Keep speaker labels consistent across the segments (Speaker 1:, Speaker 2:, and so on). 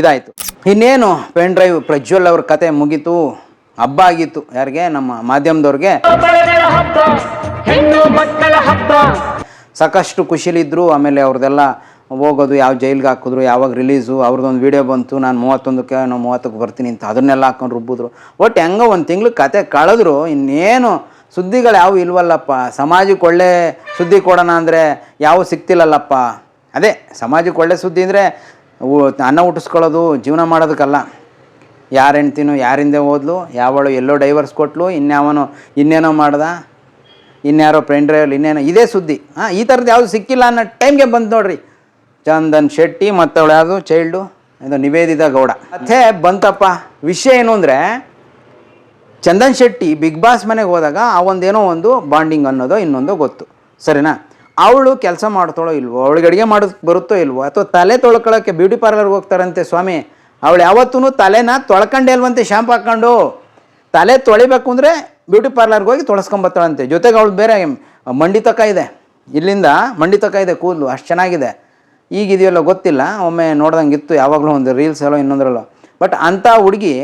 Speaker 1: ಇದಾಯಿತು. ಇನ್ನೇನು pen drive Prajwal ಅವ್ರ ಕತೆ ಮುಗೀತು. ಹಬ್ಬ ಆಗಿತ್ತು. ಯಾರಿಗೆ? ನಮ್ಮ ಮಾಧ್ಯಮದವ್ರಿಗೆ. ಸಾಕಷ್ಟು ಖುಷಿಲಿದ್ರು. ಆಮೇಲೆ ಅವ್ರದ್ದೆಲ್ಲ ಹೋಗೋದು, ಯಾವ ಜೈಲ್ಗೆ ಹಾಕಿದ್ರು, ಯಾವಾಗ ರಿಲೀಸು ಅವ್ರದ್ದೊಂದು ವಿಡಿಯೋ ಬಂತು. ನಾನು ಮೂವತ್ತೊಂದಕ್ಕೆ ನಾನು ಮೂವತ್ತಕ್ಕೆ ಬರ್ತೀನಿ ಅಂತ ಅದನ್ನೆಲ್ಲ ಹಾಕೊಂಡು ರುಬ್ಬಿದ್ರು. ಒಟ್ಟು ಹೆಂಗೋ ಒಂದು ತಿಂಗಳು ಕತೆ ಕಳೆದ್ರು. ಇನ್ನೇನು, ಸುದ್ದಿಗಳು ಯಾವ ಇಲ್ವಲ್ಲಪ್ಪ. ಸಮಾಜಕ್ಕೆ ಒಳ್ಳೆ ಸುದ್ದಿ ಕೊಡೋಣ ಅಂದರೆ ಯಾವ ಸಿಗ್ತಿಲ್ಲಲ್ಲಪ್ಪ. ಅದೇ, ಸಮಾಜಕ್ಕೆ ಒಳ್ಳೆ ಸುದ್ದಿ ಅಂದರೆ ಅನ್ನ ಹುಟ್ಟಿಸ್ಕೊಳ್ಳೋದು ಜೀವನ ಮಾಡೋದಕ್ಕಲ್ಲ. ಯಾರ ಹೆಣ್ತೀನು ಯಾರಿಂದೆ ಓದ್ಲು ಯಾವಳು ಎಲ್ಲೋ ಡೈವರ್ಸ್ ಕೊಟ್ಲು ಇನ್ಯಾವನು ಇನ್ನೇನೋ ಮಾಡ್ದ, ಇನ್ಯಾರೋ ಫ್ರೆಂಡ್ ಡ್ರೈವರ್ ಇನ್ನೇನೋ. ಇದೇ ಸುದ್ದಿ. ಹಾಂ, ಈ ಥರದ್ದು ಯಾವುದು ಸಿಕ್ಕಿಲ್ಲ ಅನ್ನೋ ಟೈಮ್ಗೆ ಬಂತು ನೋಡ್ರಿ. ಚಂದನ್ ಶೆಟ್ಟಿ ಮತ್ತು ಅವಳು ಯಾವುದು? ಚೈಲ್ಡು ಇದು ನಿವೇದಿತ ಗೌಡ. ಮತ್ತೆ ಬಂತಪ್ಪ, ವಿಷಯ ಏನು ಅಂದರೆ, ಚಂದನ್ ಶೆಟ್ಟಿ ಬಿಗ್ ಬಾಸ್ ಮನೆಗೆ ಹೋದಾಗ ಆ ಒಂದೇನೋ ಒಂದು ಬಾಂಡಿಂಗ್ ಅನ್ನೋದು ಇನ್ನೊಂದು ಗೊತ್ತು. ಸರಿನಾ? ಅವಳು ಕೆಲಸ ಮಾಡ್ತಾಳೋ ಇಲ್ವೋ, ಅವಳಿಗೆ ಅಡುಗೆ ಮಾಡೋದಕ್ಕೆ ಬರುತ್ತೋ ಇಲ್ವೋ, ಅಥವಾ ತಲೆ ತೊಳ್ಕೊಳ್ಳೋಕ್ಕೆ ಬ್ಯೂಟಿ ಪಾರ್ಲರ್ಗೆ ಹೋಗ್ತಾರಂತೆ ಸ್ವಾಮಿ, ಅವಳು ಯಾವತ್ತೂ ತಲೆನ ತೊಳ್ಕೊಂಡೇ ಇಲ್ವಂತೆ ಶಾಂಪ್ ಹಾಕ್ಕೊಂಡು. ತಲೆ ತೊಳಿಬೇಕು ಅಂದರೆ ಬ್ಯೂಟಿ ಪಾರ್ಲರ್ಗೆ ಹೋಗಿ ತೊಳಸ್ಕೊಂಬತ್ತಾಳಂತೆ. ಜೊತೆಗೆ ಅವಳು ಬೇರೆ ಮಂಡಿ ತಕ ಇದೆ. ಇಲ್ಲಿಂದ ಮಂಡಿ ತಕ ಇದೆ ಕೂದಲು, ಅಷ್ಟು ಚೆನ್ನಾಗಿದೆ. ಈಗಿದೆಯಲ್ಲ ಗೊತ್ತಿಲ್ಲ, ಒಮ್ಮೆ ನೋಡ್ದಂಗೆ ಇತ್ತು ಯಾವಾಗಲೂ ಒಂದು ರೀಲ್ಸ್ ಎಲ್ಲೋ ಇನ್ನೊಂದರಲ್ಲೋ. ಬಟ್ ಅಂಥ ಹುಡುಗಿ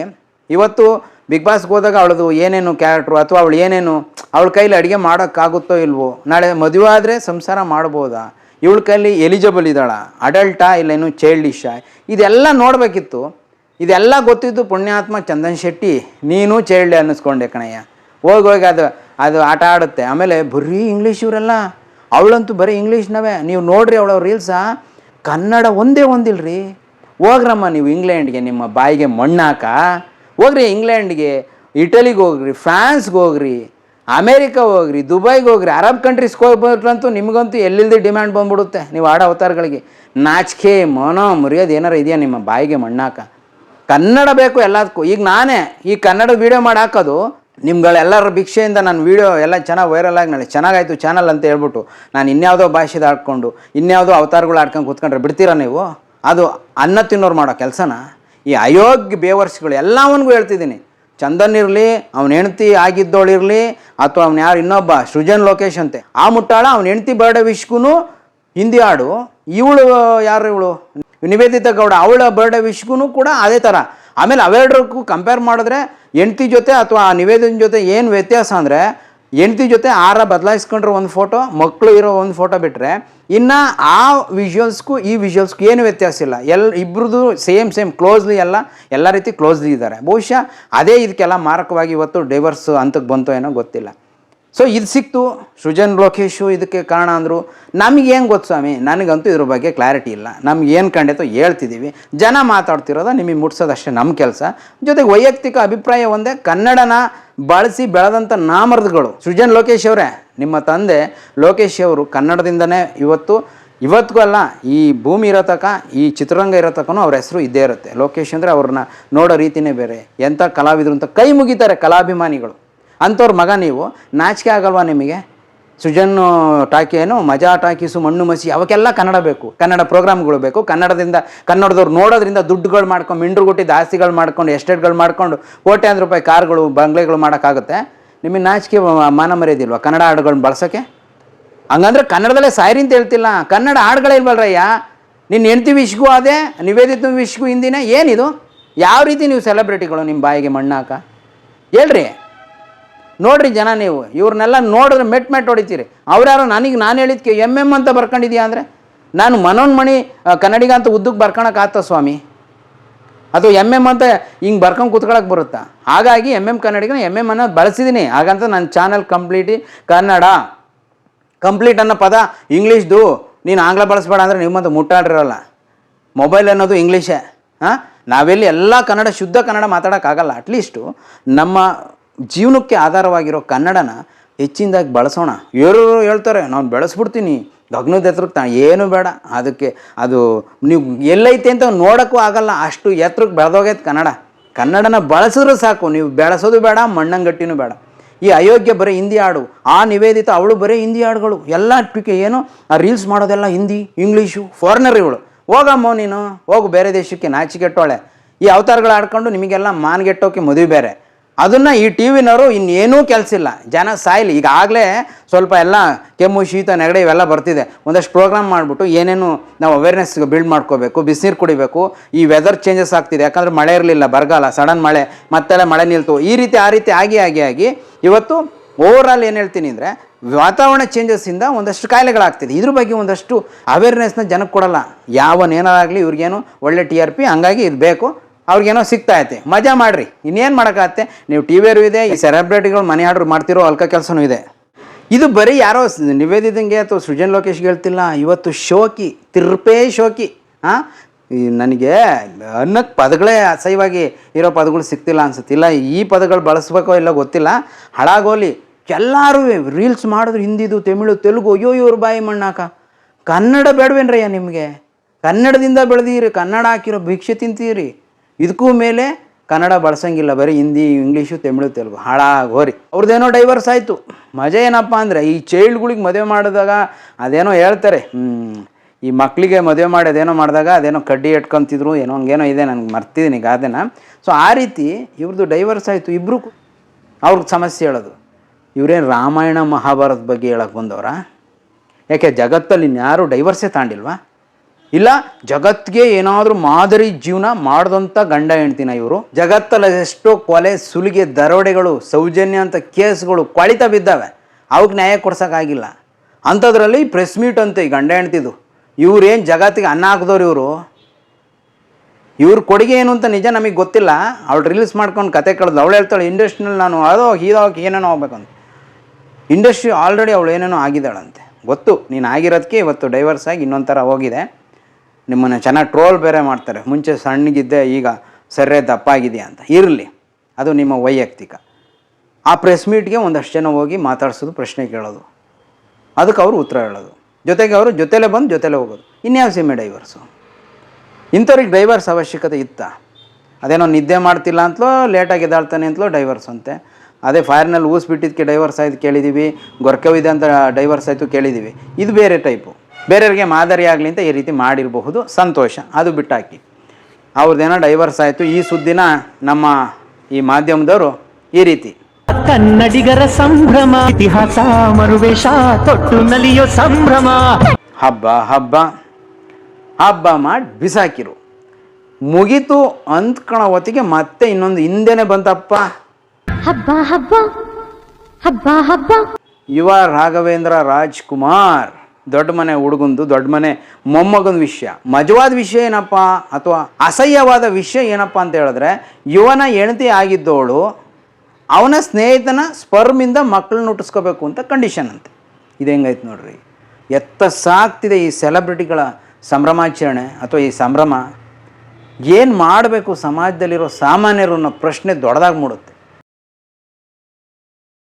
Speaker 1: ಇವತ್ತು ಬಿಗ್ ಬಾಸ್ಗೆ ಹೋದಾಗ ಅವಳದು ಏನೇನು ಕ್ಯಾರೆಕ್ಟ್ರು ಅಥವಾ ಅವಳು ಏನೇನು, ಅವಳ ಕೈಲಿ ಅಡುಗೆ ಮಾಡೋಕ್ಕಾಗುತ್ತೋ ಇಲ್ವೋ, ನಾಳೆ ಮದುವೆ ಆದರೆ ಸಂಸಾರ ಮಾಡ್ಬೋದಾ? ಇವಳ ಕೈಲಿ ಎಲಿಜಿಬಲ್ ಇದ್ದಾಳ? ಅಡಲ್ಟಾ ಇಲ್ಲ ಏನು ಚೈಲ್ಡಿಶಾ ಇದೆಲ್ಲ ನೋಡಬೇಕಿತ್ತು. ಇದೆಲ್ಲ ಗೊತ್ತಿದ್ದು ಪುಣ್ಯಾತ್ಮ ಚಂದನ್ ಶೆಟ್ಟಿ. ನೀನು ಚೈಲ್ಡ್ ಅನ್ನಿಸ್ಕೊಂಡೆ ಕಣಯ್ಯ. ಹೋಗಿ ಹೋಗಿ ಅದು ಅದು ಆಟ ಆಡುತ್ತೆ. ಆಮೇಲೆ ಬರೀ ಇಂಗ್ಲೀಷ್ ಇವರೆಲ್ಲ. ಅವಳಂತೂ ಬರೀ ಇಂಗ್ಲೀಷ್ನವೇ ನೀವು. ನೋಡ್ರಿ ಅವಳ ರೀಲ್ಸಾ ಕನ್ನಡ ಒಂದೇ ಒಂದಿಲ್ರಿ. ಹೋಗ್ರಮ್ಮ ನೀವು ಇಂಗ್ಲೆಂಡ್ಗೆ ನಿಮ್ಮ ಬಾಯಿಗೆ ಮಣ್ಣಾಕ. ಹೋಗ್ರಿ ಇಂಗ್ಲೆಂಡ್ಗೆ, ಇಟಲಿಗೆ ಹೋಗ್ರಿ, ಫ್ರಾನ್ಸ್ಗೆ ಹೋಗ್ರಿ, ಅಮೇರಿಕ ಹೋಗ್ರಿ, ದುಬೈಗೆ ಹೋಗ್ರಿ, ಅರಬ್ ಕಂಟ್ರೀಸ್ಗೆ ಹೋಗ್ಬಿಟ್ರಂತೂ ನಿಮಗಂತೂ ಎಲ್ಲಿಲ್ದೆ ಡಿಮ್ಯಾಂಡ್ ಬಂದ್ಬಿಡುತ್ತೆ. ನೀವು ಆಡೋ ಅವತಾರಗಳಿಗೆ. ನಾಚಿಕೆ, ಮನೋ ಮುರಿಯೋದು ಏನಾರು ಇದೆಯಾ ನಿಮ್ಮ ಬಾಯಿಗೆ ಮಣ್ಣಾಕ? ಕನ್ನಡ ಬೇಕು ಎಲ್ಲದಕ್ಕೂ ಈಗ ನಾನೇ ಈ ಕನ್ನಡ ವೀಡಿಯೋ ಮಾಡಿ ಹಾಕೋದು, ನಿಮ್ಗಳೆಲ್ಲರ ಭಿಕ್ಷೆಯಿಂದ ನಾನು ವೀಡಿಯೋ ಎಲ್ಲ ಚೆನ್ನಾಗಿ ವೈರಲ್ ಆಗಿ ನಾಳೆ ಚೆನ್ನಾಗಾಯಿತು ಚಾನಲ್ ಅಂತ ಹೇಳ್ಬಿಟ್ಟು ನಾನು ಇನ್ಯಾವುದೋ ಭಾಷೆದು ಆಡ್ಕೊಂಡು, ಇನ್ಯಾವುದೋ ಅವತಾರಗಳು ಆಡ್ಕೊಂಡು ಕೂತ್ಕೊಂಡ್ರೆ ಬಿಡ್ತೀರಾ ನೀವು? ಅದು ಅನ್ನ ತಿನ್ನೋರು ಮಾಡೋ ಕೆಲಸನ? ಈ ಅಯೋಗ್ಯ ಬೇವರ್ಸ್ಗಳು ಎಲ್ಲವನ್ಗೂ ಹೇಳ್ತಿದ್ದೀನಿ. ಚಂದನ್ ಇರಲಿ, ಅವನ ಹೆಂಡ್ತಿ ಆಗಿದ್ದೋಳಿರಲಿ ಅಥವಾ ಅವ್ನು ಯಾರು ಇನ್ನೊಬ್ಬ ಸೃಜನ್ ಲೋಕೇಶ್ ಅಂತೆ, ಆ ಮುಟ್ಟಾಳ ಅವನ ಹೆಂಡತಿ ಬರ್ಡೇ ವಿಶ್ಗೂ ಹಿಂದಿ ಹಾಡು. ಇವಳು ಯಾರು ಇವಳು? ನಿವೇದಿತ ಗೌಡ, ಅವಳ ಬರ್ಡೇ ವಿಶ್ಗೂ ಕೂಡ ಅದೇ ಥರ ಆಮೇಲೆ ಅವೆರಡಕ್ಕೂ ಕಂಪೇರ್ ಮಾಡಿದ್ರೆ, ಹೆಂಡ್ತಿ ಜೊತೆ ಅಥವಾ ಆ ನಿವೇದನ ಜೊತೆ ಏನು ವ್ಯತ್ಯಾಸ ಅಂದರೆ ಹೆಂಡ್ತಿ ಜೊತೆ ಆರ ಬದಲಾಯಿಸ್ಕೊಂಡ್ರೆ ಒಂದು ಫೋಟೋ ಮಕ್ಕಳು ಇರೋ ಒಂದು ಫೋಟೋ ಬಿಟ್ಟರೆ ಇನ್ನು ಆ ವಿಜುವಲ್ಸ್ಗೂ ಈ ವಿಜುವಲ್ಸ್ಗೂ ಏನು ವ್ಯತ್ಯಾಸ ಇಲ್ಲ. ಎಲ್ ಇಬ್ರದ್ದು ಸೇಮ್ ಸೇಮ್ ಕ್ಲೋಸ್ಲಿ ಎಲ್ಲ ಎಲ್ಲ ರೀತಿ ಕ್ಲೋಸ್ಲಿ ಇದ್ದಾರೆ. ಬಹುಶಃ ಅದೇ ಇದಕ್ಕೆಲ್ಲ ಮಾರಕವಾಗಿ ಇವತ್ತು ಡೈವರ್ಸ್ ಹಂತಕ್ಕೆ ಬಂತೋ ಏನೋ ಗೊತ್ತಿಲ್ಲ. ಸೊ ಇದು ಸಿಕ್ತು, ಸೃಜನ್ ಲೋಕೇಶು ಇದಕ್ಕೆ ಕಾರಣ ಅಂದರು. ನಮಗೇನು ಗೊತ್ತು ಸ್ವಾಮಿ? ನನಗಂತೂ ಇದ್ರ ಬಗ್ಗೆ ಕ್ಲಾರಿಟಿ ಇಲ್ಲ. ನಮ್ಗೆ ಏನು ಕಂಡಿತೋ ಹೇಳ್ತಿದ್ದೀವಿ ಜನ ಮಾತಾಡ್ತಿರೋದು ನಿಮಗೆ ಮುಟ್ಸೋದಷ್ಟೇ ನಮ್ಮ ಕೆಲಸ. ಜೊತೆಗೆ ವೈಯಕ್ತಿಕ ಅಭಿಪ್ರಾಯ ಒಂದೇ, ಕನ್ನಡನ ಬಳಸಿ ಬೆಳೆದಂಥ ನಾಮರ್ದಗಳು. ಸೃಜನ್ ಲೋಕೇಶ್ ಅವರೇ, ನಿಮ್ಮ ತಂದೆ ಲೋಕೇಶ್ ಅವರು ಕನ್ನಡದಿಂದನೇ ಇವತ್ತು, ಇವತ್ತಿಗೂ ಅಲ್ಲ, ಈ ಭೂಮಿ ಇರೋ ಈ ಚಿತ್ರರಂಗ ಇರೋ ತನಕನೂ ಅವ್ರ ಹೆಸರು ಇದ್ದೇ ಇರುತ್ತೆ. ಲೋಕೇಶ್ ಅಂದರೆ ಅವ್ರನ್ನ ನೋಡೋ ರೀತಿನೇ ಬೇರೆ. ಎಂಥ ಕಲಾವಿದರು ಅಂತ ಕೈ ಮುಗಿತಾರೆ ಕಲಾಭಿಮಾನಿಗಳು. ಅಂಥವ್ರ ಮಗ ನೀವು. ನಾಚಿಕೆ ಆಗಲ್ವಾ ನಿಮಗೆ? ಸುಜನ್ ಟಾಕಿ ಏನು, ಮಜಾ ಟಾಕೀಸು ಮಣ್ಣು ಮಸಿ, ಅವಕ್ಕೆಲ್ಲ ಕನ್ನಡ ಬೇಕು. ಕನ್ನಡ ಪ್ರೋಗ್ರಾಮ್ಗಳು ಬೇಕು. ಕನ್ನಡದಿಂದ, ಕನ್ನಡದವ್ರು ನೋಡೋದ್ರಿಂದ ದುಡ್ಡುಗಳು ಮಾಡ್ಕೊಂಡು, ಮಿಂಡ್ರುಗುಟ್ಟಿದ ಆಸ್ತಿಗಳು ಮಾಡ್ಕೊಂಡು, ಎಸ್ಟೇಟ್ಗಳು ಮಾಡ್ಕೊಂಡು ಕೋಟ್ಯಾಂತರ ರೂಪಾಯಿ ಕಾರ್ಗಳು, ಬಂಗ್ಲೆಗಳು ಮಾಡೋಕ್ಕಾಗುತ್ತೆ. ನಿಮಗೆ ನಾಚಿಕೆ ಮಾನ ಮರ್ಯಾದಿಲ್ವಾ ಕನ್ನಡ ಹಾಡುಗಳನ್ನ ಬಳಸೋಕ್ಕೆ? ಹಂಗಂದ್ರೆ ಕನ್ನಡದಲ್ಲೇ ಸಾಯಿರಿ ಅಂತ ಹೇಳ್ತಿಲ್ಲ. ಕನ್ನಡ ಹಾಡುಗಳೇ ಇಲ್ವಲ್ರಯ್ಯ ನಿನ್ನ ಹೆಂಡ್ತಿ ವಿಶ್ಗೂ ಅದೇ ನಿವೇದಿತ ವಿಶ್ಗೂ ಹಿಂದಿನ, ಏನಿದು? ಯಾವ ರೀತಿ ನೀವು ಸೆಲೆಬ್ರಿಟಿಗಳು ನಿಮ್ಮ ಬಾಯಿಗೆ ಮಣ್ಣಾಕ? ಹೇಳ್ರಿ. ನೋಡ್ರಿ ಜನ ನೀವು, ಇವ್ರನ್ನೆಲ್ಲ ನೋಡಿದ್ರೆ ಮೆಟ್ ಮೆಟ್ ಹೊಡಿತೀರಿ. ಅವ್ರ್ಯಾರು ನನಗೆ ನಾನು ಹೇಳಿದ್ಕೆ ಎಂ ಎಂ ಅಂತ ಬರ್ಕೊಂಡಿದ್ಯಾ ಅಂದರೆ? ನಾನು ಮನೋನ್ಮಣಿ ಕನ್ನಡಿಗ ಅಂತ ಉದ್ದಕ್ಕೆ ಬರ್ಕೊಳಕ್ಕಾಗ್ತ ಸ್ವಾಮಿ. ಅದು ಎಂ ಎಂ ಅಂತ ಹಿಂಗೆ ಬರ್ಕೊಂಡು ಕೂತ್ಕೊಳಕ್ಕೆ ಬರುತ್ತಾ? ಹಾಗಾಗಿ ಎಂ ಎಂ ಕನ್ನಡಿಗನ ಎಂ ಎಂ ಅನ್ನೋದು ಬಳಸಿದ್ದೀನಿ ಹಾಗಂತ ನನ್ನ ಚಾನಲ್ ಕಂಪ್ಲೀಟಿ ಕನ್ನಡ. ಕಂಪ್ಲೀಟ್ ಅನ್ನೋ ಪದ ಇಂಗ್ಲೀಷ್ದು. ನೀನು ಆಂಗ್ಲ ಬಳಸಬೇಡ ಅಂದರೆ ನಿಮ್ಮಂತ ಮುಟ್ಟಾಡಿರೋಲ್ಲ ಮೊಬೈಲ್ ಅನ್ನೋದು ಇಂಗ್ಲೀಷೇ. ಹಾಂ ನಾವೆಲ್ಲಿ ಎಲ್ಲ ಕನ್ನಡ, ಶುದ್ಧ ಕನ್ನಡ ಮಾತಾಡೋಕ್ಕಾಗಲ್ಲ ಅಟ್ಲೀಸ್ಟು ನಮ್ಮ ಜೀವನಕ್ಕೆ ಆಧಾರವಾಗಿರೋ ಕನ್ನಡನ ಹೆಚ್ಚಿನದಾಗಿ ಬಳಸೋಣ. ಯಾರು ಹೇಳ್ತಾರೆ, ನಾನು ಬೆಳೆಸ್ಬಿಡ್ತೀನಿ, ಗಗ್ನದ ಎತ್ತರಕ್ಕೆ ತಾ ಏನು ಬೇಡ. ಅದಕ್ಕೆ ಅದು ನೀವು ಎಲ್ಲೈತೆ ಅಂತ ನೋಡೋಕ್ಕೂ ಆಗಲ್ಲ, ಅಷ್ಟು ಎತ್ತರಕ್ಕೆ ಬೆಳೆದೋಗೈತೆ ಕನ್ನಡ. ಕನ್ನಡನ ಬಳಸಿದ್ರೂ ಸಾಕು, ನೀವು ಬೆಳೆಸೋದು ಬೇಡ, ಮಣ್ಣಂಗಟ್ಟಿನೂ ಬೇಡ. ಈ ಅಯೋಗ್ಯ ಬರೀ ಹಿಂದಿ ಹಾಡು, ಆ ನಿವೇದಿತ ಅವಳು ಬರೀ ಹಿಂದಿ ಹಾಡುಗಳು, ಎಲ್ಲ ಟಿಕೆ ಏನು? ಆ ರೀಲ್ಸ್ ಮಾಡೋದೆಲ್ಲ ಹಿಂದಿ, ಇಂಗ್ಲೀಷು, ಫಾರಿನರ್ ಇವಳು. ಹೋಗಮ್ಮ ನೀನು, ಹೋಗು, ಬೇರೆ ದೇಶಕ್ಕೆ ನಾಚಿಕೆಟ್ಟೋಳೆ. ಈ ಅವತಾರಗಳು ಆಡ್ಕೊಂಡು ನಿಮಗೆಲ್ಲ ಮಾನ್ಗೆಟ್ಟೋಕೆ ಮದುವೆ ಬೇರೆ. ಅದನ್ನು ಈ ಟಿ ವಿನವರು ಇನ್ನೇನೂ ಕೆಲಸ ಇಲ್ಲ ಜನ ಸಾಯಲಿ, ಈಗಾಗಲೇ ಸ್ವಲ್ಪ ಎಲ್ಲ ಕೆಮ್ಮು, ಶೀತ, ನೆಗಡಿ ಇವೆಲ್ಲ ಬರ್ತಿದೆ. ಒಂದಷ್ಟು ಪ್ರೋಗ್ರಾಮ್ ಮಾಡಿಬಿಟ್ಟು ಏನೇನು ನಾವು ಅವೇರ್ನೆಸ್ ಬಿಲ್ಡ್ ಮಾಡ್ಕೋಬೇಕು, ಬಿಸಿನೀರು ಕುಡಿಬೇಕು, ಈ ವೆದರ್ ಚೇಂಜಸ್ ಆಗ್ತಿದೆ. ಯಾಕಂದರೆ ಮಳೆ ಇರಲಿಲ್ಲ, ಬರಗಾಲ ಸಡನ್ ಮಳೆ, ಮತ್ತೆಲ್ಲ ಮಳೆ ನಿಲ್ತು. ಈ ರೀತಿ, ಆ ರೀತಿ ಆಗಿ ಆಗಿ ಆಗಿ ಇವತ್ತು ಓವರ್ ಏನು ಹೇಳ್ತೀನಿ ಅಂದರೆ ವಾತಾವರಣ ಚೇಂಜಸ್ಸಿಂದ ಒಂದಷ್ಟು ಕಾಯಿಲೆಗಳಾಗ್ತಿದೆ. ಇದ್ರ ಬಗ್ಗೆ ಒಂದಷ್ಟು ಅವೇರ್ನೆಸ್ನ ಜನಕ್ಕೆ ಕೊಡಲ್ಲ. ಯಾವನೇನಾರಾಗಲಿ ಇವ್ರಿಗೇನು ಒಳ್ಳೆ ಟಿ ಆರ್ ಪಿ ಹಂಗಾಗಿ ಇದು ಬೇಕು. ಅವ್ರಿಗೇನೋ ಸಿಗ್ತಾ ಐತೆ. ಮಜಾ ಮಾಡಿರಿ. ಇನ್ನೇನು ಮಾಡೋಕ್ಕಾಗತ್ತೆ? ನೀವು ಟಿ ವಿಯರು ಇದೆ, ಈ ಸೆಲೆಬ್ರಿಟಿಗಳು ಮನೆ ಆರ್ಡ್ರ್ ಮಾಡ್ತಿರೋ ಅಲ್ಕ ಕೆಲಸನೂ ಇದೆ. ಇದು ಬರೀ ಯಾರೋ ನಿವೇದಿದಂಗೆ ಅಥವಾ ಸೃಜನ್ ಲೋಕೇಶ್ ಹೇಳ್ತಿಲ್ಲ, ಇವತ್ತು ಶೋಕಿ, ತಿರ್ಪೇ ಶೋಕಿ ಹಾಂ ನನಗೆ ಅನ್ನಕ್ಕೆ ಪದಗಳೇ ಅಸಹ್ಯವಾಗಿ ಇರೋ ಪದಗಳು ಸಿಗ್ತಿಲ್ಲ ಅನ್ಸುತ್ತಿಲ್ಲ ಈ ಪದಗಳು ಬಳಸ್ಬೇಕೋ ಇಲ್ಲ ಗೊತ್ತಿಲ್ಲ. ಹಳಾಗೋಲಿ ಎಲ್ಲರೂ ರೀಲ್ಸ್ ಮಾಡಿದ್ರು, ಹಿಂದಿದು, ತಮಿಳು, ತೆಲುಗು, ಅಯ್ಯೋ, ಇವ್ರ ಬಾಯಿ ಮಣ್ಣಾಕ. ಕನ್ನಡ ಬೇಡವೇನ್ರಯ್ಯ ನಿಮಗೆ? ಕನ್ನಡದಿಂದ ಬೆಳೆದಿರಿ, ಕನ್ನಡ ಹಾಕಿರೋ ಭಿಕ್ಷೆ ತಿಂತೀರಿ. ಇದಕ್ಕೂ ಮೇಲೆ ಕನ್ನಡ ಬಳಸಂಗಿಲ್ಲ, ಬರೀ ಹಿಂದಿ, ಇಂಗ್ಲೀಷು, ತಮಿಳು, ತೆಲುಗು ಹಾಳಾಗೋರಿ ಅವ್ರದ್ದೇನೋ ಡೈವರ್ಸ್ ಆಯಿತು. ಮಜಾ ಏನಪ್ಪ ಅಂದರೆ, ಈ ಚೈಲ್ಡ್ಗಳಿಗೆ ಮದುವೆ ಮಾಡಿದಾಗ ಅದೇನೋ ಹೇಳ್ತಾರೆ ಈ ಮಕ್ಕಳಿಗೆ ಮದುವೆ ಮಾಡಿ ಅದೇನೋ ಮಾಡಿದಾಗ ಅದೇನೋ ಕಡ್ಡಿ ಇಟ್ಕೊಂತಿದ್ರು ಏನೋ ಹಂಗೇನೋ ಇದೆ, ನನಗೆ ಮರ್ತಿದ್ದೀನಿ ಗಾದೆನ. ಸೊ ಆ ರೀತಿ ಇವ್ರದ್ದು ಡೈವರ್ಸ್ ಆಯಿತು. ಇಬ್ಬರು ಅವ್ರಿಗೆ ಸಮಸ್ಯೆ ಹೇಳೋದು. ಇವರೇನು ರಾಮಾಯಣ ಮಹಾಭಾರತ ಬಗ್ಗೆ ಹೇಳಕ್ಕೆ ಬಂದವರ? ಯಾಕೆ ಜಗತ್ತಲ್ಲಿ ಇನ್ಯಾರು ಡೈವರ್ಸೇ ತಾಂಡಿಲ್ವಾ? ಇಲ್ಲ ಜಗತ್ತಿಗೆ ಏನಾದರೂ ಮಾದರಿ ಜೀವನ ಮಾಡಿದಂಥ ಗಂಡ ಹೆಂಡ್ತಿನ ಇವರು. ಜಗತ್ತಲ್ಲಿ ಎಷ್ಟೋ ಕೊಲೆ, ಸುಲಿಗೆ, ದರೋಡೆಗಳು, ಸೌಜನ್ಯ ಅಂತ ಕೇಸ್ಗಳು ಕೊಳಿತ ಬಿದ್ದಾವೆ. ಅವಕ್ಕೆ ನ್ಯಾಯ ಕೊಡ್ಸೋಕ್ಕಾಗಿಲ್ಲ. ಅಂಥದ್ರಲ್ಲಿ ಪ್ರೆಸ್ ಮೀಟ್ ಅಂತ ಈ ಗಂಡ ಹೆಂಡ್ತಿದು. ಇವ್ರೇನು ಜಗತ್ತಿಗೆ ಅನ್ನ ಹಾಕಿದವ್ರು ಇವರು? ಇವ್ರ ಕೊಡುಗೆ ಏನು ಅಂತ ನಿಜ ನಮಗೆ ಗೊತ್ತಿಲ್ಲ. ಅವಳು ರಿಲೀಸ್ ಮಾಡ್ಕೊಂಡು ಕತೆ ಕಳೆದು, ಅವಳು ಹೇಳ್ತಾಳೆ ಇಂಡಸ್ಟ್ರಿನಲ್ಲಿ ನಾನು ಅದೋ ಹೀರೋ ಏನೇನೋ ಹೋಗ್ಬೇಕಂತ ಇಂಡಸ್ಟ್ರಿ ಆಲ್ರೆಡಿ ಅವಳು ಏನೇನೋ ಆಗಿದ್ದಾಳಂತೆ. ಗೊತ್ತು, ನೀನು ಆಗಿರೋದಕ್ಕೆ ಇವತ್ತು ಡೈವರ್ಸ್ ಆಗಿ ಇನ್ನೊಂದು ಥರ ಹೋಗಿದೆ. ನಿಮ್ಮನ್ನು ಚೆನ್ನಾಗಿ ಟ್ರೋಲ್ ಬೇರೆ ಮಾಡ್ತಾರೆ. ಮುಂಚೆ ಸಣ್ಣಗಿದ್ದೆ ಈಗ ಸರಿ ದಪ್ಪ ಆಗಿದೆಯಾ ಅಂತ. ಇರಲಿ. ಅದು ನಿಮ್ಮ ವೈಯಕ್ತಿಕ. ಆ ಪ್ರೆಸ್ ಮೀಟ್ಗೆ ಒಂದಷ್ಟು ಜನ ಹೋಗಿ ಮಾತಾಡ್ಸೋದು, ಪ್ರಶ್ನೆ ಕೇಳೋದು. ಅದಕ್ಕೆ ಅವರು ಉತ್ತರ ಹೇಳೋದು. ಜೊತೆಗೆ ಅವರು ಜೊತೆಲೇ ಬಂದು ಜೊತೆಲೇ ಹೋಗೋದು. ಇನ್ಯಾವ ಸಿಮೆ ಡೈವರ್ಸು ಇಂಥವ್ರಿಗೆ ಡೈವರ್ಸ್ ಅವಶ್ಯಕತೆ ಇತ್ತಾ? ಅದೇನೋ ನಿದ್ದೆ ಮಾಡ್ತಿಲ್ಲ ಅಂತಲೋ ಲೇಟಾಗಿ ಎದ್ದಾಳ್ತಾನೆ ಅಂತಲೋ ಡೈವರ್ಸ್ ಅಂತೆ. ಅದೇ ಫೈರ್ನಲ್ಲಿ ಊಸ್ಬಿಟ್ಟಿದ್ದಕ್ಕೆ ಡೈವರ್ಸ್ ಆಯ್ತು ಕೇಳಿದ್ದೀವಿ ಗೊರ್ಕವಿದೆ ಅಂತ ಡೈವರ್ಸ್ ಆಯಿತು ಕೇಳಿದ್ದೀವಿ ಇದು ಬೇರೆ ಟೈಪು ಬೇರೆಯವ್ರಿಗೆ ಮಾದರಿ ಆಗಲಿ ಅಂತ ಈ ರೀತಿ ಮಾಡಿರಬಹುದು ಸಂತೋಷ. ಅದು ಬಿಟ್ಟಾಕಿ. ಅವ್ರದ್ದೇನೋ ಡೈವರ್ಸ್ ಆಯಿತು ಈ ಸುದ್ದಿನ ನಮ್ಮ ಈ ಮಾಧ್ಯಮದವರು ಈ ರೀತಿ.
Speaker 2: ಕನ್ನಡಿಗರ ಸಂಭ್ರಮ ಇತಿಹಾಸ ಮರುವೇಷ ತೊಟ್ಟು ನಲಿಯೋ ಸಂಭ್ರಮ.
Speaker 1: ಹಬ್ಬ ಹಬ್ಬ. ಹಬ್ಬ ಮಾಡಿ ಬಿಸಾಕಿರು. ಮುಗಿತು ಅಂದ್ಕಣ ಹೊತ್ತಿಗೆ ಮತ್ತೆ ಇನ್ನೊಂದು ಹಿಂದೆನೆ ಬಂತಪ್ಪ.
Speaker 3: ಹಬ್ಬ ಹಬ್ಬ. ಹಬ್ಬ ಹಬ್ಬ.
Speaker 1: ಯುವ ರಾಘವೇಂದ್ರ ರಾಜ್ಕುಮಾರ್. ದೊಡ್ಡ ಮನೆ ಹುಡುಗಂದು, ದೊಡ್ಡ ಮನೆ ಮೊಮ್ಮಗನ ವಿಷಯ. ಮಜವಾದ ವಿಷಯ ಏನಪ್ಪ ಅಥವಾ ಅಸಹ್ಯವಾದ ವಿಷಯ ಏನಪ್ಪ ಅಂತ ಹೇಳಿದ್ರೆ ಯುವನ ಹೆಂಡತಿ ಆಗಿದ್ದವಳು ಅವನ ಸ್ನೇಹಿತನ ಸ್ಪರ್ಮಿಂದ ಮಕ್ಕಳನ್ನ ಹುಟ್ಟಿಸ್ಕೋಬೇಕು ಅಂತ ಕಂಡೀಷನ್ ಅಂತೆ. ಇದು ಹೆಂಗೈತೆ ನೋಡ್ರಿ? ಎತ್ತ ಸಾಕ್ತಿದೆ ಈ ಸೆಲೆಬ್ರಿಟಿಗಳ ಸಂಭ್ರಮಾಚರಣೆ ಅಥವಾ ಈ ಸಂಭ್ರಮ. ಏನು ಮಾಡಬೇಕು ಸಮಾಜದಲ್ಲಿರೋ ಸಾಮಾನ್ಯರು ಅನ್ನೋ ಪ್ರಶ್ನೆ ದೊಡ್ಡದಾಗಿ ಮೂಡುತ್ತೆ.